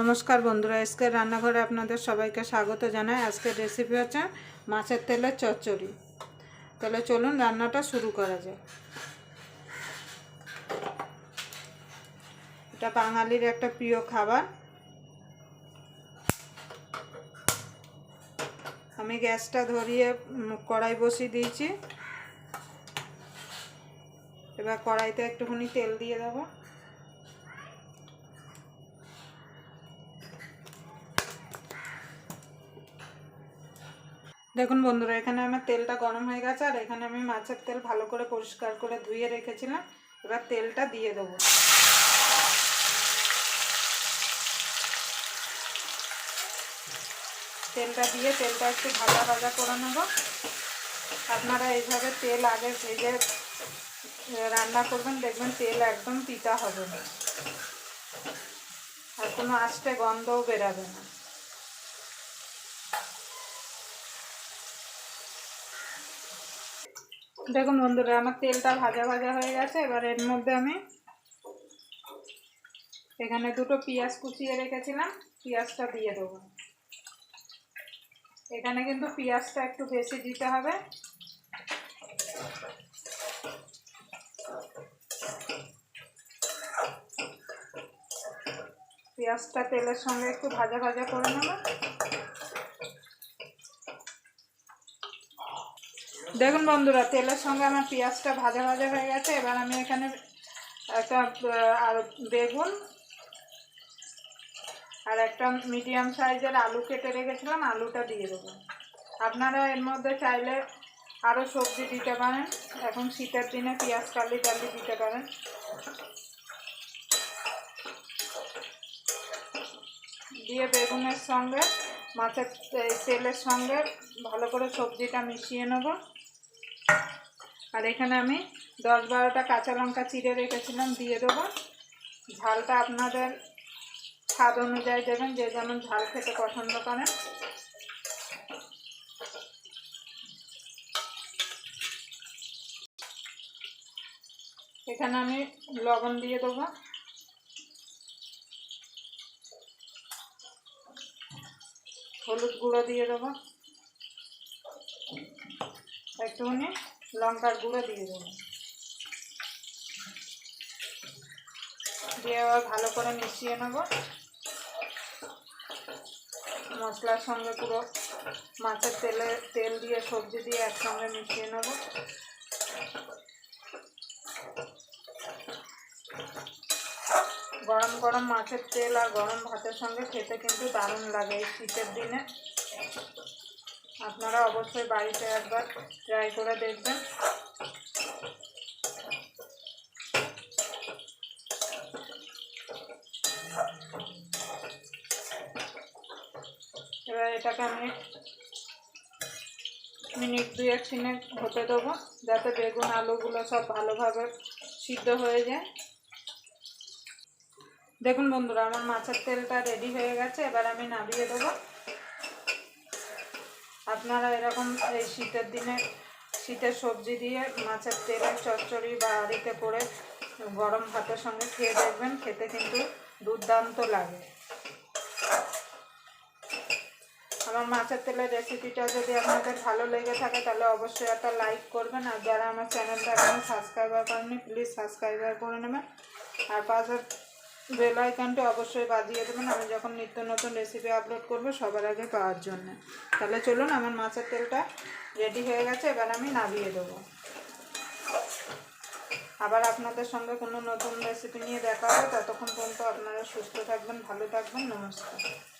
নমস্কার বন্ধুরা, আজকের রান্নাঘরে আপনাদের সবাইকে স্বাগত জানাই। আজকের রেসিপি হচ্ছে মাছের তেলের চচ্চড়ি। তাহলে চলুন রান্নাটা শুরু করা যায় এটা বাঙালির একটা প্রিয় খাবার। আমি গ্যাসটা ধরিয়ে কড়াই বসিয়ে দিয়েছি। এবার কড়াইতে একটুখানি তেল দিয়ে দেবো। দেখুন বন্ধুরা, এখানে আমার তেলটা গরম হয়ে গেছে আর এখানে আমি মাছের তেল ভালো করে পরিষ্কার করে ধুয়ে রেখেছিলাম। এবার তেলটা দিয়ে দেবো। তেলটা দিয়ে তেলটা একটু ভাজা ভাজা করে নেব। আপনারা এইভাবে তেল আগে ভেজে রান্না করবেন, দেখবেন তেল একদম তিতা হবে না। আর কোনো আস্তে গন্ধও বেরাবে না। দেখুন বন্ধুরা, আমার তেলটা ভাজা ভাজা হয়ে গেছে। এবার এর মধ্যে আমি এখানে দুটো পেঁয়াজ কুচিয়ে রেখেছিলাম, পেঁয়াজটা দিয়ে দেবো। এখানে কিন্তু পেঁয়াজটা একটু বেশি দিতে হবে। পেঁয়াজটা তেলের সঙ্গে একটু ভাজা ভাজা করে নেব। দেখুন বন্ধুরা, তেলের সঙ্গে আমার পেঁয়াজটা ভাজা ভাজা হয়ে গেছে। এবার আমি এখানে একটা আর বেগুন আর একটা মিডিয়াম সাইজের আলু কেটে রেখেছিলাম, আলুটা দিয়ে দেবো। আপনারা এর মধ্যে চাইলে আরও সবজি দিতে পারেন। এখন শীতের দিনে পেঁয়াজ কালি টালি দিতে পারেন। দিয়ে বেগুনের সঙ্গে, মাছের তেলের সঙ্গে ভালো করে সবজিটা মিশিয়ে নেব। আর এখানে আমি দশ বারোটা কাঁচা লঙ্কা চিড়ে রেখেছিলাম, দিয়ে দেবো। ঝালটা আপনাদের স্বাদ অনুযায়ী দেবেন, যে যেমন ঝাল খেতে পছন্দ করেন। এখানে আমি লবণ দিয়ে দেবো। হলুদ গুঁড়ো দিয়ে দেবো। একটুখানি লঙ্কার গুঁড়ো দিয়ে দেবো। দিয়ে আবার ভালো করে মিশিয়ে নেব। মশলার সঙ্গে পুরো মাছের তেলে, তেল দিয়ে সবজি দিয়ে একসঙ্গে মিশিয়ে নেব। গরম গরম মাছের তেল আর গরম ভাতের সঙ্গে খেতে কিন্তু দারুণ লাগে এই শীতের দিনে। আপনারা অবশ্যই বাড়িতে একবার ট্রাই করে দেখবেন। এবার এটাকে আমি মিনিট দুই এক তিনে হতে দেবো, যাতে বেগুন আলুগুলো সব ভালোভাবে সিদ্ধ হয়ে যায়। দেখুন বন্ধুরা, আমার মাছের তেলটা রেডি হয়ে গেছে, এবার আমি নামিয়ে দেবো। আপনারা এরকম এই শীতের দিনে শীতের সবজি দিয়ে মাছের তেলের চচ্চড়ি বা আড়িতে করে গরম ভাতের সঙ্গে খেয়ে দেখবেন, খেতে কিন্তু দুর্দান্ত লাগে। আমার মাছের তেলের রেসিপিটা যদি আপনাদের ভালো লেগে থাকে, তাহলে অবশ্যই একটা লাইক করবেন। আর যারা আমার চ্যানেলটা এখনও সাবস্ক্রাইবার করেনি প্লিজ সাবস্ক্রাইবার করে নেবেন। আর পাশের বেল আইকনটা অবশ্যই বাজিয়ে দেবেন। আমি যখন নিত্য নতুন রেসিপি আপলোড করব সবার আগে পাওয়ার জন্য। তাহলে চলুন, আমার মাছের তেলটা রেডি হয়ে গেছে। এবার আমি নামিয়ে দেবো। আবার আপনাদের সঙ্গে কোনো নতুন রেসিপি নিয়ে দেখা হবে। ততক্ষণ পর্যন্ত আপনারা সুস্থ থাকবেন, ভালো থাকবেন। নমস্কার।